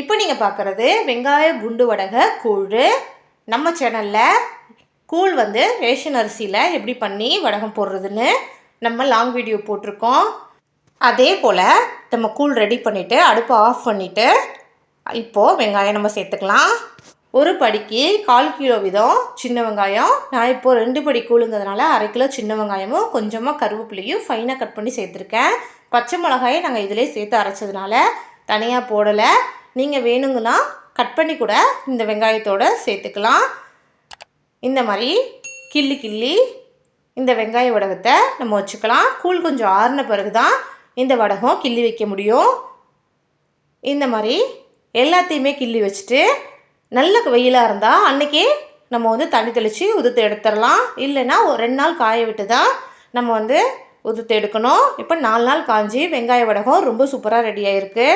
இப்போ நீங்கள் பார்க்குறது வெங்காய குண்டு வடகை கூழ். நம்ம சேனலில் கூழ் வந்து ரேஷன் அரிசியில் எப்படி பண்ணி வடகம் போடுறதுன்னு நம்ம லாங் வீடியோ போட்டிருக்கோம். அதே போல் நம்ம கூழ் ரெடி பண்ணிவிட்டு அடுப்பை ஆஃப் பண்ணிவிட்டு இப்போது வெங்காயம் நம்ம சேர்த்துக்கலாம். ஒரு படிக்கு கால் கிலோ வீதம் சின்ன வெங்காயம். நான் இப்போது ரெண்டு படி கூழுங்கிறதுனால அரை கிலோ சின்ன வெங்காயமும் கொஞ்சமாக கருவேப்பிலையும் ஃபைனாக கட் பண்ணி சேர்த்துருக்கேன். பச்சை மிளகாயை நாங்கள் இதிலே சேர்த்து அரைச்சதுனால தனியாக போடலை. நீங்கள் வேணுங்கன்னா கட் பண்ணி கூட இந்த வெங்காயத்தோடு சேர்த்துக்கலாம். இந்த மாதிரி கிள்ளி கிள்ளி இந்த வெங்காய வடகத்தை நம்ம வச்சுக்கலாம். கூழ் கொஞ்சம் ஆறின பிறகு தான் இந்த வடகம் கிள்ளி வைக்க முடியும். இந்த மாதிரி எல்லாத்தையுமே கிள்ளி வச்சுட்டு நல்ல வெயிலாக இருந்தால் அன்றைக்கே நம்ம வந்து தண்ணி தெளித்து உதுத்து எடுத்துடலாம். இல்லைன்னா ஒரு ரெண்டு நாள் காய விட்டு தான் நம்ம வந்து உதுத்து எடுக்கணும். இப்போ நாலு நாள் காஞ்சி வெங்காய வடகம் ரொம்ப சூப்பராக ரெடி ஆகிருக்கு